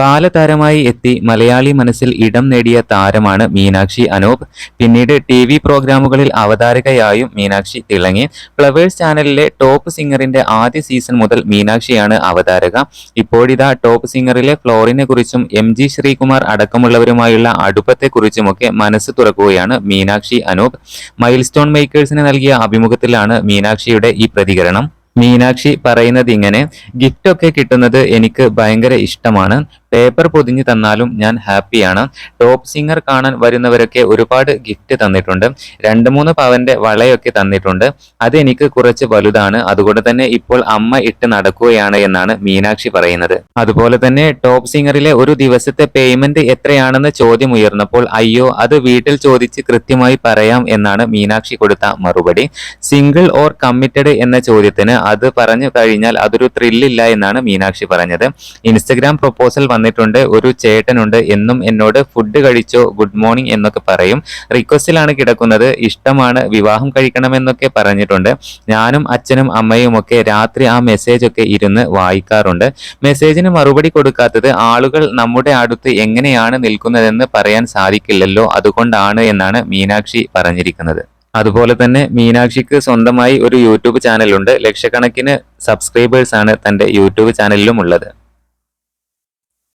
ബാലതാരമായി എത്തി മലയാളി മനസ്സിൽ ഇടം നേടിയ താരമാണ് മീനാക്ഷി അനൂപ്. പിന്നീട് ടി വി പ്രോഗ്രാമുകളിൽ അവതാരകയായും മീനാക്ഷി തിളങ്ങി. ഫ്ലവേഴ്സ് ചാനലിലെ ടോപ്പ് സിംഗറിന്റെ ആദ്യ സീസൺ മുതൽ മീനാക്ഷിയാണ് അവതാരക. ഇപ്പോഴിതാ ടോപ്പ് സിംഗറിലെ ഫ്ലോറിനെ കുറിച്ചും എം ജി ശ്രീകുമാർ അടക്കമുള്ളവരുമായുള്ള അടുപ്പത്തെക്കുറിച്ചുമൊക്കെ മനസ്സ് തുറക്കുകയാണ് മീനാക്ഷി അനൂപ്. മൈൽ സ്റ്റോൺ മേക്കേഴ്സിന് നൽകിയ അഭിമുഖത്തിലാണ് മീനാക്ഷിയുടെ ഈ പ്രതികരണം. മീനാക്ഷി പറയുന്നത് ഇങ്ങനെ ഗിഫ്റ്റ് ഒക്കെ കിട്ടുന്നത് എനിക്ക് ഭയങ്കര ഇഷ്ടമാണ്. പേപ്പർ പൊതിഞ്ഞു തന്നാലും ഞാൻ ഹാപ്പിയാണ്. ടോപ്പ് സിംഗർ കാണാൻ വരുന്നവരൊക്കെ ഒരുപാട് ഗിഫ്റ്റ് തന്നിട്ടുണ്ട്. രണ്ട് മൂന്ന് പവന്റെ വളയൊക്കെ തന്നിട്ടുണ്ട്. അതെനിക്ക് കുറച്ച് വലുതാണ്. അതുകൊണ്ട് തന്നെ ഇപ്പോൾ അമ്മ ഇട്ട് നടക്കുകയാണ് എന്നാണ് മീനാക്ഷി പറയുന്നത്. അതുപോലെ തന്നെ ടോപ്പ് സിംഗറിലെ ഒരു ദിവസത്തെ പേയ്മെന്റ് എത്രയാണെന്ന് ചോദ്യം ഉയർന്നപ്പോൾ അയ്യോ അത് വീട്ടിൽ ചോദിച്ച് കൃത്യമായി പറയാം എന്നാണ് മീനാക്ഷി കൊടുത്ത മറുപടി. സിംഗിൾ ഓർ കമ്മിറ്റഡ് എന്ന ചോദ്യത്തിന് അത് പറഞ്ഞു കഴിഞ്ഞാൽ അതൊരു ത്രില്ലില്ല എന്നാണ് മീനാക്ഷി പറഞ്ഞത്. ഇൻസ്റ്റഗ്രാം പ്രൊപ്പോസൽ വന്നിട്ടുണ്ട് ഒരു ചേട്ടനുണ്ട് എന്നും എന്നോട് ഫുഡ് കഴിച്ചോ ഗുഡ് മോർണിംഗ് എന്നൊക്കെ പറയും. റിക്വസ്റ്റിലാണ് കിടക്കുന്നത് ഇഷ്ടമാണ് വിവാഹം കഴിക്കണമെന്നൊക്കെ പറഞ്ഞിട്ടുണ്ട്. ഞാനും അച്ഛനും അമ്മയും ഒക്കെ രാത്രി ആ മെസ്സേജ് ഒക്കെ ഇരുന്ന് വായിക്കാറുണ്ട്. മെസ്സേജിന് മറുപടി കൊടുക്കാത്തത് ആളുകൾ നമ്മുടെ അടുത്ത് എങ്ങനെയാണ് നിൽക്കുന്നതെന്ന് പറയാൻ സാധിക്കില്ലല്ലോ അതുകൊണ്ടാണ് എന്നാണ് മീനാക്ഷി പറഞ്ഞിരിക്കുന്നത്. അതുപോലെ തന്നെ മീനാക്ഷിക്ക് സ്വന്തമായി ഒരു യൂട്യൂബ് ചാനലുണ്ട്. ലക്ഷക്കണക്കിന് സബ്സ്ക്രൈബേഴ്സാണ് തന്റെ യൂട്യൂബ് ചാനലിലും ഉള്ളത്